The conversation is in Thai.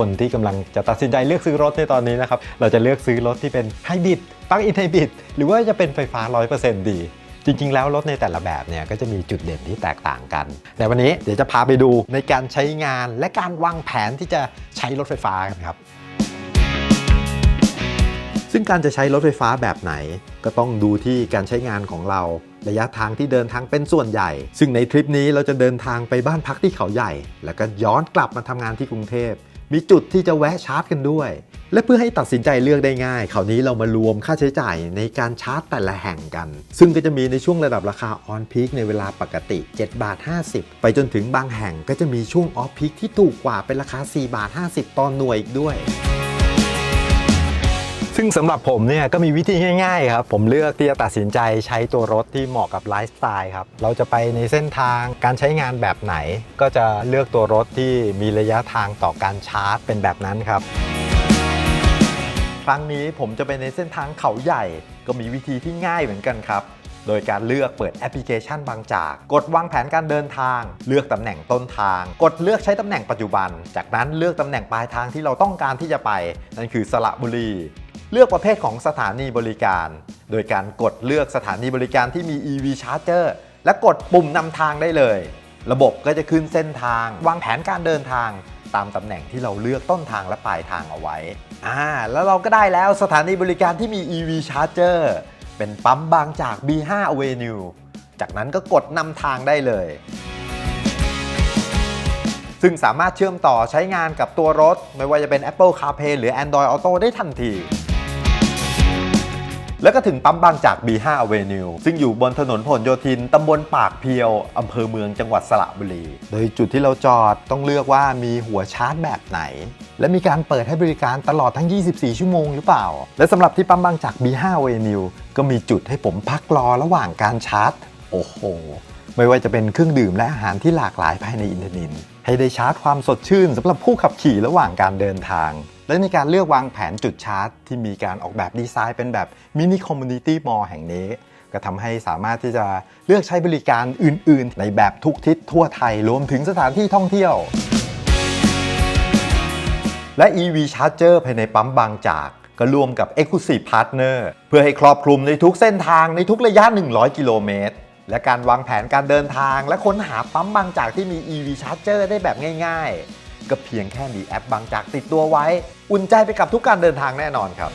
คนที่กำลังจะตัดสินใจเลือกซื้อรถในตอนนี้นะครับ เราจะเลือกซื้อรถที่เป็นไฮบริดปลั๊กอินไฮบริดหรือว่าจะเป็นไฟฟ้า 100%ดี จริง ๆ แล้วรถในแต่ละแบบเนี่ยก็จะมีจุดเด่นที่แตกต่างกันแต่วันนี้เดี๋ยวจะพาไปดูในการใช้งานและการวางแผนที่จะใช้รถไฟฟ้ากันครับซึ่งการจะใช้รถไฟฟ้าแบบไหน ก็ต้องดูที่การใช้งานของเรา ระยะทางที่เดินทางเป็นส่วนใหญ่ ซึ่งในทริปนี้เราจะเดินทางไปบ้านพักที่เขาใหญ่ แล้วก็ย้อนกลับมาทำงานที่กรุงเทพ มีจุดที่จะแวะชาร์จกันด้วย และเพื่อให้ตัดสินใจเลือกได้ง่ายคราวนี้เรามารวมค่าใช้จ่ายในการชาร์จแต่ละแห่งกัน ซึ่งก็จะมีในช่วงระดับราคาออนพีคในเวลาปกติ7บาท50 ไปจนถึงบางแห่งก็จะมีช่วงออฟพีคที่ถูกกว่าเป็นราคา4บาท50ต่อหน่วยอีกด้วย ซึ่งสำหรับผมเนี่ยก็มีวิธีง่ายๆครับ ผมเลือกที่จะตัดสินใจใช้ตัวรถที่เหมาะกับไลฟ์สไตล์ครับ เราจะไปในเส้นทางการใช้งานแบบไหน ก็จะเลือกตัวรถที่มีระยะทางต่อการชาร์จเป็นแบบนั้นครับ ครั้งนี้ผมจะไปในเส้นทางเขาใหญ่ ก็มีวิธีที่ง่ายเหมือนกันครับโดยการเลือกเปิดแอปพลิเคชันบางจาก กดวางแผนการเดินทาง เลือกตำแหน่งต้นทาง กดเลือกใช้ตำแหน่งปัจจุบัน จากนั้นเลือกตำแหน่งปลายทางที่เราต้องการที่จะไป นั่นคือสระบุรี เลือกประเภทของสถานีบริการ โดยการกดเลือกสถานีบริการที่มี EV Charger และกดปุ่มนำทางได้เลย ระบบก็จะขึ้นเส้นทาง วางแผนการเดินทาง ตามตำแหน่งที่เราเลือกต้นทางและปลายทางเอาไว้อ่าแล้วเราก็ได้แล้วสถานีบริการที่มี EV Charger เป็นปั๊มบางจาก B5 Avenue จากนั้นก็กดนำทางได้เลย ซึ่งสามารถเชื่อมต่อใช้งานกับตัวรถ ไม่ว่าจะเป็น Apple CarPlay หรือ Android Auto ได้ทันที แล้วก็ถึงปั๊มบางจาก B5 Avenue ซึ่งอยู่บนถนนผลโยธินตำบลปากเพียวอำเภอเมืองจังหวัดสระบุรี โดยจุดที่เราจอดต้องเลือกว่ามีหัวชาร์จแบบไหน และมีการเปิดให้บริการตลอดทั้ง 24 ชั่วโมงหรือเปล่า และสำหรับที่ปั๊มบางจาก B5 Avenue ก็มีจุดให้ผมพักรอระหว่างการชาร์จ โอ้โห ไม่ว่าจะเป็นเครื่องดื่มและอาหารที่หลากหลายภายในอินเทอร์เน็ตให้ได้ชาร์จความสดชื่นสำหรับผู้ขับขี่ระหว่างการเดินทาง และในการเลือกวางแผนจุดชาร์จ ที่มีการออกแบบดีไซน์เป็นแบบมินิคอมมูนิตี้มอลแห่งนี้ ก็ทำให้สามารถที่จะเลือกใช้บริการอื่น ๆ ในแบบทุกทิศทั่วไทยรวมถึงสถานที่ท่องเที่ยว และ EV Charger ภายในปั๊มบางจากก็ร่วมกับ Exclusive Partner เพื่อให้ครอบคลุมในทุกเส้นทางในทุกระยะ 100 กิโลเมตร และการวางแผนการเดินทาง และค้นหาปั๊มบางจากที่มี EV Charger ได้แบบง่าย ๆ ก็เพียงแค่มีแอปบางจากติดตัวไว้ อุ่นใจไปกับทุกการเดินทางแน่นอนครับ